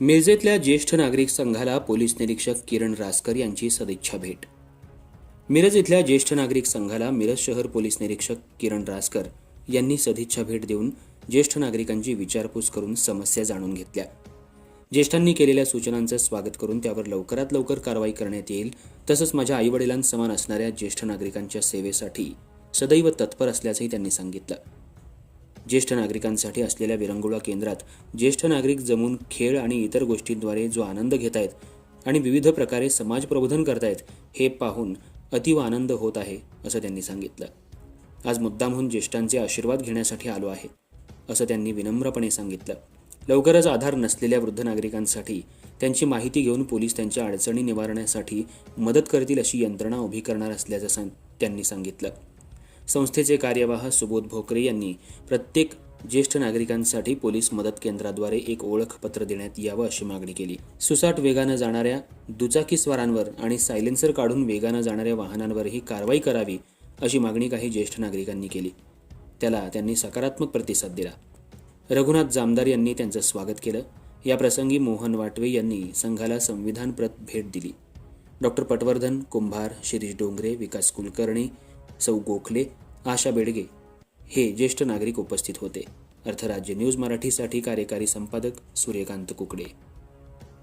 मिरजेतल्या ज्येष्ठ नागरिक संघाला पोलीस निरीक्षक किरण रासकर यांची सदिच्छा भेट. मिरज इथल्या ज्येष्ठ नागरिक संघाला मिरज शहर पोलीस निरीक्षक किरण रासकर यांनी सदिच्छा भेट देऊन ज्येष्ठ नागरिकांची विचारपूस करून समस्या जाणून घेतल्या. ज्येष्ठांनी केलेल्या सूचनांचं स्वागत करून त्यावर लवकरात लवकर कारवाई करण्यात येईल तसंच माझ्या आईवडिलांसमान असणाऱ्या ज्येष्ठ नागरिकांच्या सेवेसाठी सदैव तत्पर असल्याचंही त्यांनी सांगितलं. ज्येष्ठ नागरिकांसाठी असलेल्या विरंगुळा केंद्रात ज्येष्ठ नागरिक जमून खेळ आणि इतर गोष्टींद्वारे जो आनंद घेत आहेत आणि विविध प्रकारे समाज प्रबोधन करतायत हे पाहून अतीव आनंद होत आहे असं त्यांनी सांगितलं. आज मुद्दामहून ज्येष्ठांचे आशीर्वाद घेण्यासाठी आलो आहे असं त्यांनी विनम्रपणे सांगितलं. लवकरच आधार नसलेल्या वृद्ध नागरिकांसाठी त्यांची माहिती घेऊन पोलीस त्यांच्या अडचणी निवारण्यासाठी मदत करतील अशी यंत्रणा उभी करणार असल्याचं सांग त्यांनी सांगितलं. संस्थेचे कार्यवाह सुबोध भोकरे यांनी प्रत्येक ज्येष्ठ नागरिकांसाठी पोलीस मदत केंद्राद्वारे एक ओळखपत्र देण्यात यावं अशी मागणी केली. सुसाट वेगानं जाणाऱ्या दुचाकीस्वारांवर आणि सायलेन्सर काढून वेगानं जाणाऱ्या वाहनांवरही कारवाई करावी अशी मागणी काही ज्येष्ठ नागरिकांनी केली. त्याला त्यांनी सकारात्मक प्रतिसाद दिला. रघुनाथ जामदार यांनी त्यांचं स्वागत केलं. या प्रसंगी मोहन वाटवे यांनी संघाला संविधानप्रत भेट दिली. डॉक्टर पटवर्धन कुंभार शिरीष डोंगरे विकास कुलकर्णी सौ गोखले आशा बेडगे हे ज्येष्ठ नागरिक उपस्थित होते. अर्थराज्य न्यूज मराठीसाठी कार्यकारी संपादक सूर्यकांत कुकडे.